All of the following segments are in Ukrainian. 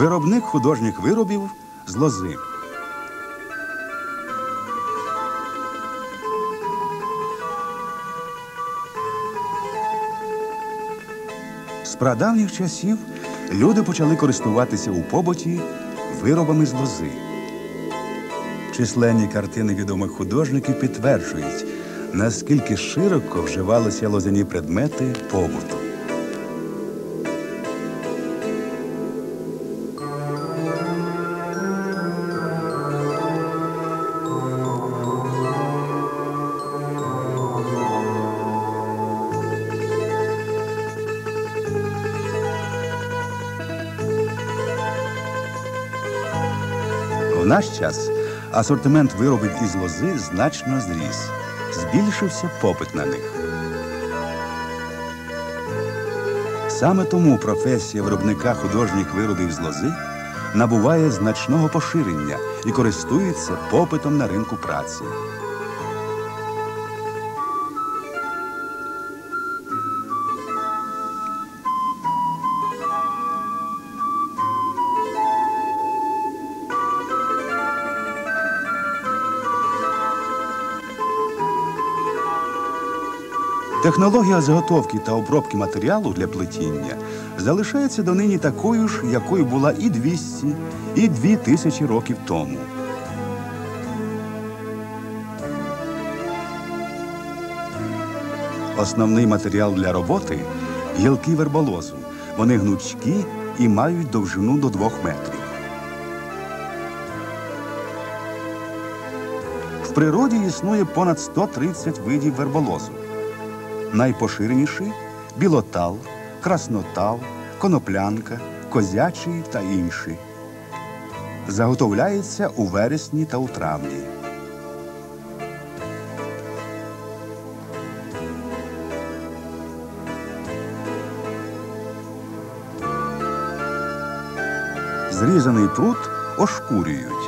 виробник художніх виробів з лози. З прадавніх часів люди почали користуватися у побуті виробами з лози. Численні картини відомих художників підтверджують, наскільки широко вживалися лозяні предмети побуту. Наш час асортимент виробів із лози значно зріс. Збільшився попит на них. Саме тому професія виробника художніх виробів з лози набуває значного поширення і користується попитом на ринку праці. Технологія заготовки та обробки матеріалу для плетіння залишається донині такою ж, якою була і 200, і 2000 років тому. Основний матеріал для роботи гілки верболозу. Вони гнучкі і мають довжину до 2 метрів. В природі існує понад 130 видів верболозу. Найпоширеніші білотал, краснотал, коноплянка, козячий та інші. Заготовляється у вересні та у травні. Зрізаний прут ошкурюють.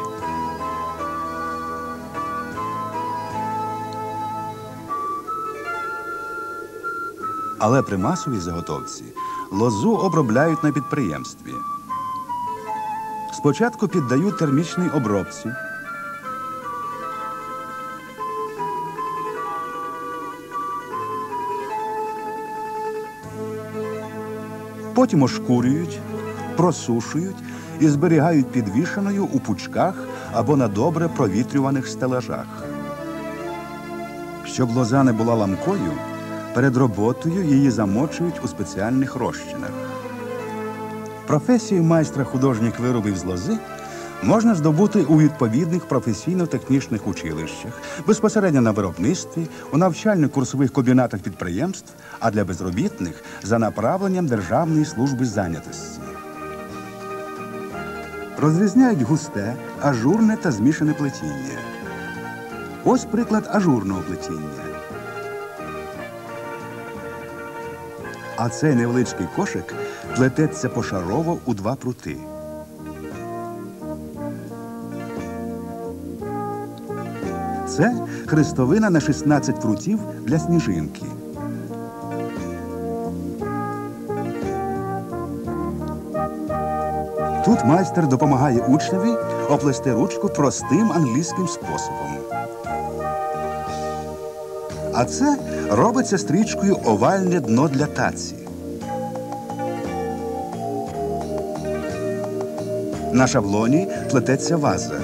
Але при масовій заготовці лозу обробляють на підприємстві. Спочатку піддають термічній обробці. Потім ошкурюють, просушують і зберігають підвішеною у пучках або на добре провітрюваних стелажах. Щоб лоза не була ламкою, перед роботою її замочують у спеціальних розчинах. Професію майстра художніх виробів з лози можна здобути у відповідних професійно-технічних училищах, безпосередньо на виробництві, у навчально-курсових комбінатах підприємств, а для безробітних за направленням Державної служби зайнятості. Розрізняють густе, ажурне та змішане плетіння. Ось приклад ажурного плетіння. А цей невеличкий кошик плететься пошарово у два прути. Це хрестовина на 16 прутів для сніжинки. Тут майстер допомагає учневі оплести ручку простим англійським способом. А це робиться стрічкою овальне дно для таці. На шаблоні плететься ваза.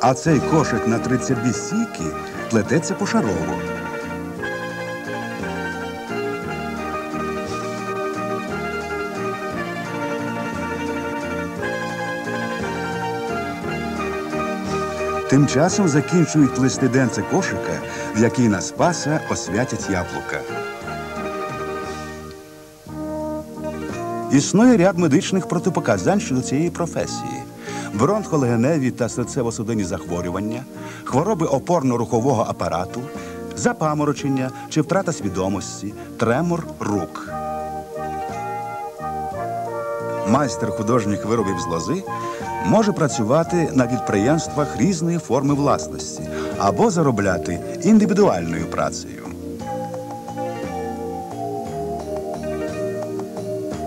А цей кошик на 32 сійки плететься пошарово. Тим часом закінчують плести денце кошика, в який на спаса освятять яблука. Існує ряд медичних протипоказань щодо цієї професії: бронхолегеневі та серцево-судинні захворювання, хвороби опорно-рухового апарату, запаморочення чи втрата свідомості, тремор рук. Майстер художніх виробів з лози може працювати на підприємствах різної форми власності або заробляти індивідуальною працею.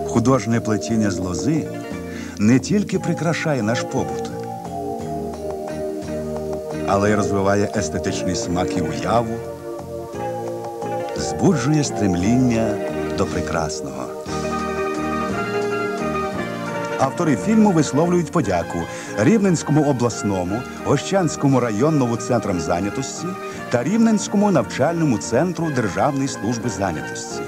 Художнє плетіння з лози не тільки прикрашає наш побут, але й розвиває естетичний смак і уяву, збуджує стремління до прекрасного. Автори фільму висловлюють подяку Рівненському обласному, Гощанському районному центрам зайнятості та Рівненському навчальному центру Державної служби зайнятості.